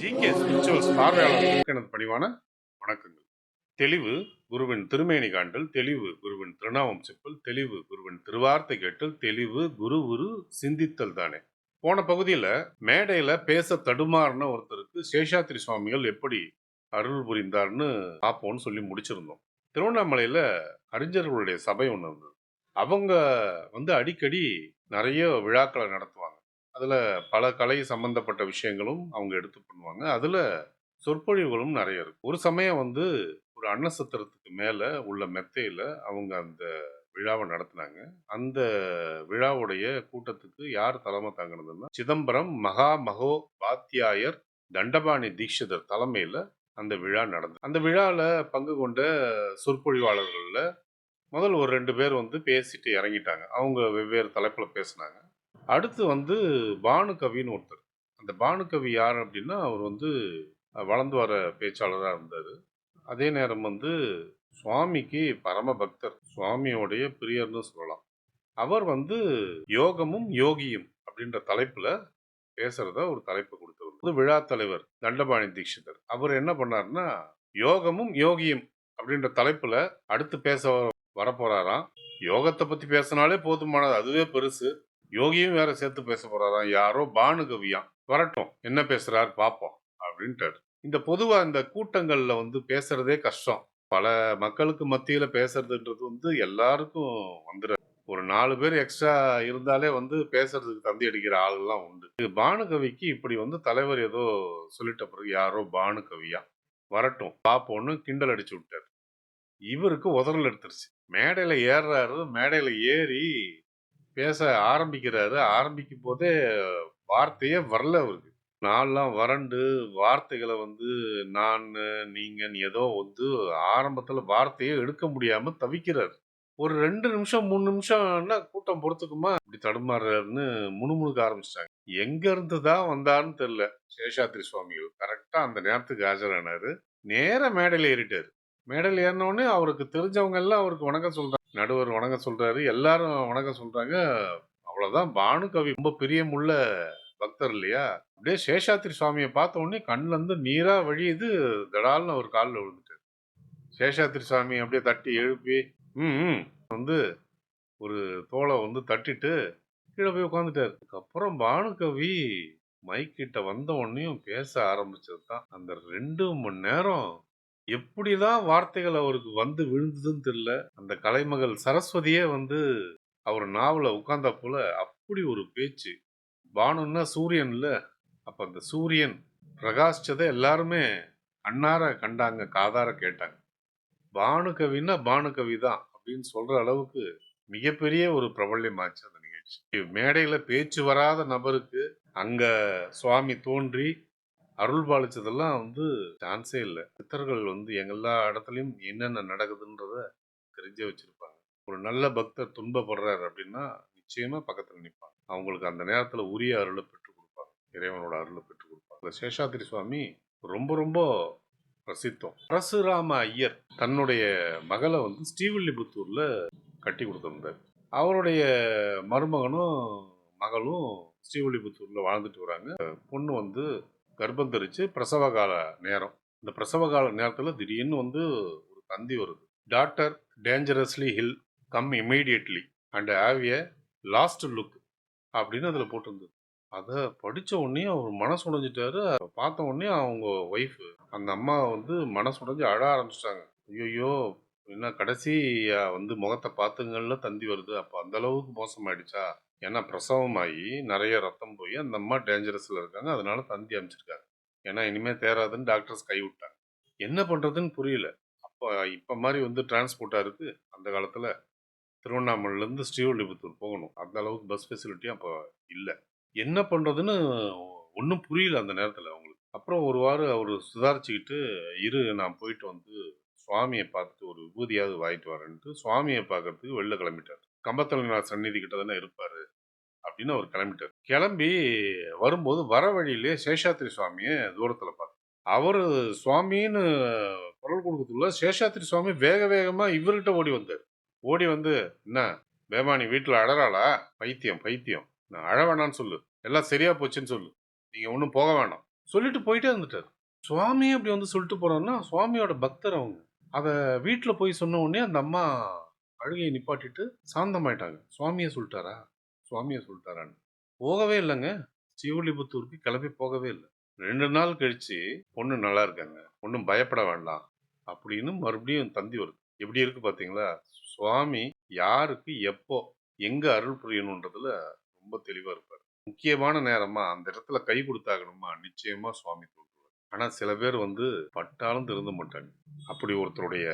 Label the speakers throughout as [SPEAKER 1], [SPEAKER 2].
[SPEAKER 1] GK spirituals பார்வையாளர்களுக்கு எனது பணிவான வணக்கங்கள். தெளிவு குருவின் திருமேனி காண்டல் தெளிவு குருவின் திருநாமம் செப்பல் தெளிவு குருவின் திருவார்த்தை கேட்டல் தெளிவு குரு குரு சிந்தித்தல் தானே. போன பகுதியில் மேடையில் பேச தடுமாறின ஒருத்தருக்கு சேஷாத்திரி சுவாமிகள் எப்படி அருள் புரிந்தார்னு பார்ப்போம்னு சொல்லி முடிச்சிருந்தோம். திருவண்ணாமலையில் அறிஞர்களுடைய சபை ஒன்று இருந்தது அவங்க வந்து அடிக்கடி நிறைய விழாக்களை நடத்துவாங்க. அதில் பல கலை சம்பந்தப்பட்ட விஷயங்களும் அவங்க எடுத்து பண்ணுவாங்க. அதில் சொற்பொழிவுகளும் நிறைய இருக்கும் ஒரு சமயம் வந்து ஒரு அன்னசத்திரத்துக்கு மேலே உள்ள மெத்தையில் அவங்க அந்த விழாவை நடத்தினாங்க. அந்த விழாவுடைய கூட்டத்துக்கு யார் தலைமை தாங்கினதுன்னா சிதம்பரம் மகா மகோ பாத்தியாயர் தண்டபாணி தீட்சிதர் தலைமையில் அந்த விழா நடந்தது. அந்த விழாவில் பங்கு கொண்ட சொற்பொழிவாளர்களில் முதல் ஒரு ரெண்டு பேர் வந்து பேசிட்டு இறங்கிட்டாங்க. அவங்க வெவ்வேறு தலைப்பில் பேசினாங்க. அடுத்து வந்து பானுகவின்னு ஒருத்தர். அந்த பானுகவி யார் அப்படின்னா அவர் வந்து வளர்ந்து வர பேச்சாளராக இருந்தார். அதே நேரம் வந்து சுவாமிக்கு பரம பக்தர். சுவாமியோடைய பிரியர்னு சொல்லலாம். அவர் வந்து யோகமும் யோகியும் அப்படின்ற தலைப்பில் பேசுகிறத ஒரு தலைப்பு கொடுத்தவர் விழா தலைவர் தண்டபாணி தீட்சிதர். அவர் என்ன பண்ணாருன்னா யோகமும் யோகியும் அப்படின்ற தலைப்பில் அடுத்து பேச வரப்போறாராம். யோகத்தை பத்தி பேசினாலே போதுமானது அதுவே பெருசு. யோகியும் வேற சேர்த்து பேச போறாராம். யாரோ பானுகவியாம். வரட்டும் என்ன பேசுறாரு பாப்போம் அப்படின்ட்டாரு. இந்த பொதுவா இந்த கூட்டங்கள்ல வந்து பேசுறதே கஷ்டம். பல மக்களுக்கு மத்தியில பேசுறதுன்றது வந்து எல்லாருக்கும் வந்துடும் ஒரு நாலு பேர் எக்ஸ்ட்ரா இருந்தாலே வந்து பேசுறதுக்கு தந்தி அடிக்கிற ஆளுலாம் உண்டு. பானுகவிக்கு இப்படி வந்து தலைவர் ஏதோ சொல்லிட்ட பிறகு யாரோ பானுகவியா வரட்டும் பாப்போன்னு கிண்டல் அடிச்சு விட்டார். இவருக்கு உதறல் எடுத்துருச்சு. மேடையில் ஏறுறாரு மேடையில் ஏறி பேச ஆரம்பிக்கிறாரு. ஆரம்பிக்கும் போதே வார்த்தையே வரல அவருக்கு. நான்லாம் வறண்டு வார்த்தைகளை வந்து நான் நீங்கள் ஏதோ வந்து ஆரம்பத்தில் வார்த்தையே எடுக்க முடியாமல் தவிக்கிறார். ஒரு ரெண்டு நிமிஷம் மூணு நிமிஷம்னா கூட்டம் பொறுத்துக்குமா இப்படி தடுமாறுறாருன்னு முணுமுணுக்க ஆரம்பிச்சிட்டாங்க. எங்க இருந்து தான் வந்தாருன்னு தெரியல. சேஷாத்ரி சுவாமிகள். கரெக்டாக அந்த நேரத்துக்கு ஆஜரானாரு. நேர மேடையில் ஏறிட்டார். மேடையில் ஏறினோடனே அவருக்கு தெரிஞ்சவங்க எல்லாம் அவருக்கு வணக்கம் சொல்கிறாங்க நடுவர் வணக்கம் சொல்கிறாரு எல்லாரும் வணக்கம் சொல்கிறாங்க அவ்வளோதான் பானு பானுகவி ரொம்ப பிரியமுள்ள பக்தர் இல்லையா? அப்படியே சேஷாத்திரி சுவாமியை பார்த்த உடனே கண்ணிலேருந்து நீராக வழியுது தடால்னு அவர் காலில் விழுந்துட்டாரு. சேஷாத்திரி சுவாமி அப்படியே தட்டி எழுப்பி ம் வந்து ஒரு தோலை வந்து தட்டிட்டு கீழே போய் உட்காந்துட்டார் அதுக்கப்புறம் பானுகவி மைக்கிட்ட வந்த உடனேயும் பேச ஆரம்பிச்சது தான் அந்த ரெண்டு மணி நேரம் எப்படிதான் வார்த்தைகள் அவருக்கு வந்து விழுந்ததுன்னு தெரியல. அந்த கலைமகள் சரஸ்வதியே வந்து அவர் நாவல உட்கார்ந்தா போல அப்படி ஒரு பேச்சு. பானுன்னா சூரியன் இல்ல அப்ப அந்த சூரியன் பிரகாசிச்சதை எல்லாருமே கண்ணார கண்டாங்க காதார கேட்டாங்க. பானுகவின்னா பானுகவி தான் அப்படின்னு சொல்ற அளவுக்கு மிகப்பெரிய ஒரு பிரபல்யமாச்சு அந்த நிகழ்ச்சி. மேடையில பேச்சு வராத நபருக்கு அங்க சுவாமி தோன்றி அருள் பாலிச்சதெல்லாம் வந்து சான்ஸே இல்லை. சித்தர்கள் வந்து எல்லா இடத்துலையும் என்னென்ன நடக்குதுன்றத தெரிஞ்சே வச்சுருப்பாங்க. ஒரு நல்ல பக்தர் துன்பப்படுறாரு அப்படின்னா நிச்சயமாக பக்கத்தில் நிற்பாங்க அவங்களுக்கு அந்த நேரத்தில் உரிய அருளை பெற்றுக் கொடுப்பாங்க. இறைவனோட அருளை பெற்றுக் கொடுப்பாங்க. இந்த சேஷாத்திரி சுவாமி ரொம்ப ரொம்ப பிரசித்தம். பரசுராம ஐயர் தன்னுடைய மகளை வந்து ஸ்ரீவில்லிபுத்தூரில் கட்டி கொடுத்துருந்தார். அவருடைய மருமகனும் மகளும் ஸ்ரீவில்லிபுத்தூரில் வாழ்ந்துட்டு வராங்க. பொண்ணு வந்து கர்ப்பம் தரிச்சு பிரசவ கால நேரம். இந்த பிரசவ கால நேரத்தில் திடீர்னு வந்து ஒரு தந்தி வருது. Doctor dangerously ill come immediately and have a last look அப்படின்னு அதில் போட்டிருந்தது. அதை படித்த உடனே அவர் மனசு உடைஞ்சிட்டாரு. பார்த்த உடனே அவங்க ஒய்ஃப் அந்த அம்மா வந்து மனசு உடைஞ்சு அழ ஆரம்பிச்சிட்டாங்க. ஐயோ என்ன கடைசி வந்து முகத்தை பார்த்துங்கள்ல தந்தி வருது. அப்போ அந்த அளவுக்கு மோசமாயிடுச்சா? ஏன்னா பிரசவமாகி நிறைய ரத்தம் போய் அந்த அம்மா டேஞ்சரஸில் இருக்காங்க. அதனால தந்தி அமைச்சிருக்காங்க ஏன்னா இனிமேல் தேராதுன்னு டாக்டர்ஸ் கைவிட்டாங்க. என்ன பண்ணுறதுன்னு புரியல. அப்போ இப்போ மாதிரி வந்து டிரான்ஸ்போர்ட்டாக இருக்குது அந்த காலத்தில் திருவண்ணாமலையிலேருந்து ஸ்ரீவில்லிபுத்தூர் போகணும். அந்த அளவுக்கு பஸ் ஃபெசிலிட்டியும் அப்போ இல்லை. என்ன பண்ணுறதுன்னு ஒன்றும் புரியல அந்த நேரத்தில் அவங்களுக்கு. அப்புறம் ஒரு வாரம் அவர் சுதாரிச்சுக்கிட்டு இரு நான் போயிட்டு வந்து சுவாமியை பார்த்துட்டு ஒரு விபூதியாவது வாங்கிட்டு வரேன்ட்டு சுவாமியை பார்க்கறதுக்கு வெளில கிளம்பிட்டார். கம்பத்தலைநாள் சந்நிதி கிட்ட தானே இருப்பார். அப்படின்னு அவர் கிளம்பிட்டார். கிளம்பி வரும்போது வர வழியிலே சேஷாத்திரி சுவாமியை தூரத்தில் பார்த்தார் அவர் சுவாமின்னு குரல் கொடுக்கறதுக்குள்ள சேஷாத்திரி சுவாமி வேக வேகமாக இவர்கிட்ட ஓடி வந்தார். ஓடி வந்து என்ன பேமானி வீட்டில் அழறாளா பைத்தியம் பைத்தியம். நான் அழ வேணாம்னு சொல்லு. எல்லாம் சரியா போச்சுன்னு சொல்லு. நீங்கள் ஒன்றும் போக வேணாம். சொல்லிட்டு போயிட்டே இருந்துட்டார். சுவாமி அப்படி வந்து சொல்லிட்டு போகிறோன்னா சுவாமியோட பக்தர் அவங்க. அதை வீட்டில் போய் சொன்ன உடனே அந்த அம்மா அழுகையை நிப்பாட்டிட்டு சாந்தமாயிட்டாங்க. சுவாமியை சொல்லிட்டாரா? சுவாமியை சொல்லிட்டாரான்னு. போகவே இல்லைங்க. ஸ்ரீவில்லிபுத்தூருக்கு கிளம்பி போகவே இல்லை. ரெண்டு நாள் கழிச்சு பொண்ணு நல்லா இருக்காங்க. ஒன்றும் பயப்பட வேண்டாம் அப்படின்னு மறுபடியும் தந்தி வருது. எப்படி இருக்கு பார்த்தீங்களா சுவாமி யாருக்கு எப்போ எங்கே அருள் புரியணுன்றதுல ரொம்ப தெளிவாக இருப்பார். முக்கியமான நேரமாக அந்த இடத்துல கை கொடுத்தாகணுமா? நிச்சயமாக சுவாமி தோன்றுவார். ஆனால் சில பேர் வந்து பட்டாலும் திருந்த மாட்டாங்க. அப்படி ஒருத்தருடைய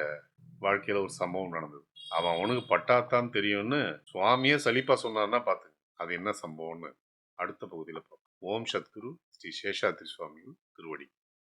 [SPEAKER 1] வாழ்க்கையில் ஒரு சம்பவம் நடந்தது. அவன் அவனுக்கு பட்டாத்தான் தெரியும்னு சுவாமியே சலிப்பாக சொன்னார்னா பார்த்து அது என்ன சம்பவம்னு அடுத்த பகுதியில் பார்ப்போம். ஓம் சத்குரு ஸ்ரீ சேஷாத்ரி சுவாமியும் திருவடி.